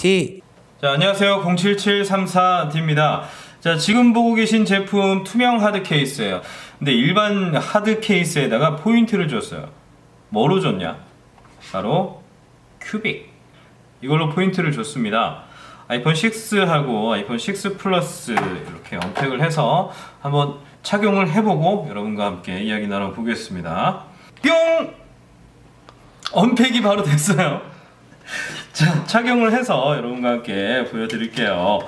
T 자, 안녕하세요. 07734D입니다. 자, 지금 보고 계신 제품 투명 하드 케이스예요. 근데 일반 하드 케이스에다가 포인트를 줬어요. 뭐로 줬냐? 바로 큐빅. 이걸로 포인트를 줬습니다. 아이폰 6하고 아이폰 6 플러스 이렇게 언팩을 해서 한번 착용을 해보고 여러분과 함께 이야기 나눠보겠습니다. 뿅! 언팩이 바로 됐어요. 자, 착용을 해서 여러분과 함께 보여드릴게요.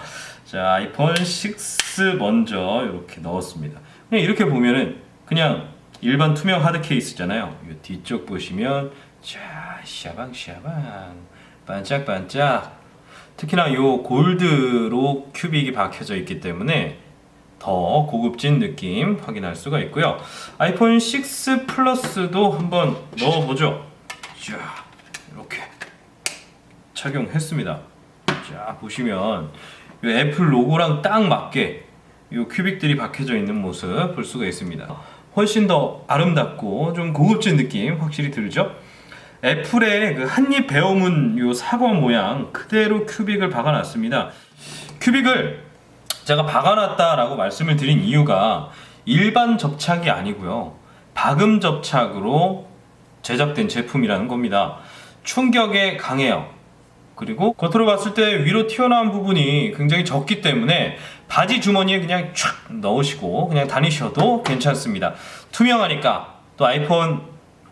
자, 아이폰 6 먼저 이렇게 넣었습니다. 그냥 이렇게 보면은 그냥 일반 투명 하드 케이스잖아요. 이 뒤쪽 보시면 자, 샤방 샤방 반짝반짝 특히나 요 골드로 큐빅이 박혀져 있기 때문에 더 고급진 느낌 확인할 수가 있고요. 아이폰 6 플러스도 한번 넣어보죠. 자, 이렇게 착용했습니다. 자 보시면 이 애플 로고랑 딱 맞게 이 큐빅들이 박혀져 있는 모습 볼 수가 있습니다. 훨씬 더 아름답고 좀 고급진 느낌 확실히 들죠? 애플의 그 한입 베어문 요 사과 모양 그대로 큐빅을 박아놨습니다. 큐빅을 제가 박아놨다라고 말씀을 드린 이유가 일반 접착이 아니고요. 박음 접착으로 제작된 제품이라는 겁니다. 충격에 강해요. 그리고 겉으로 봤을 때 위로 튀어나온 부분이 굉장히 적기 때문에 바지 주머니에 그냥 촥 넣으시고 그냥 다니셔도 괜찮습니다. 투명하니까 또 아이폰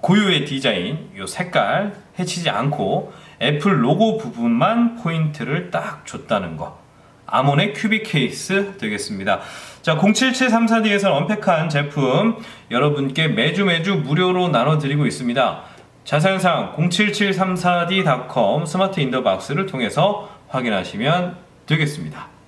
고유의 디자인, 요 색깔 해치지 않고 애플 로고 부분만 포인트를 딱 줬다는 거. 아몬의 큐빅 케이스 되겠습니다. 자, 07734D에서 언팩한 제품 여러분께 매주 매주 무료로 나눠드리고 있습니다. 자세한 사항 07734d.com 스마트 인더박스를 통해서 확인하시면 되겠습니다.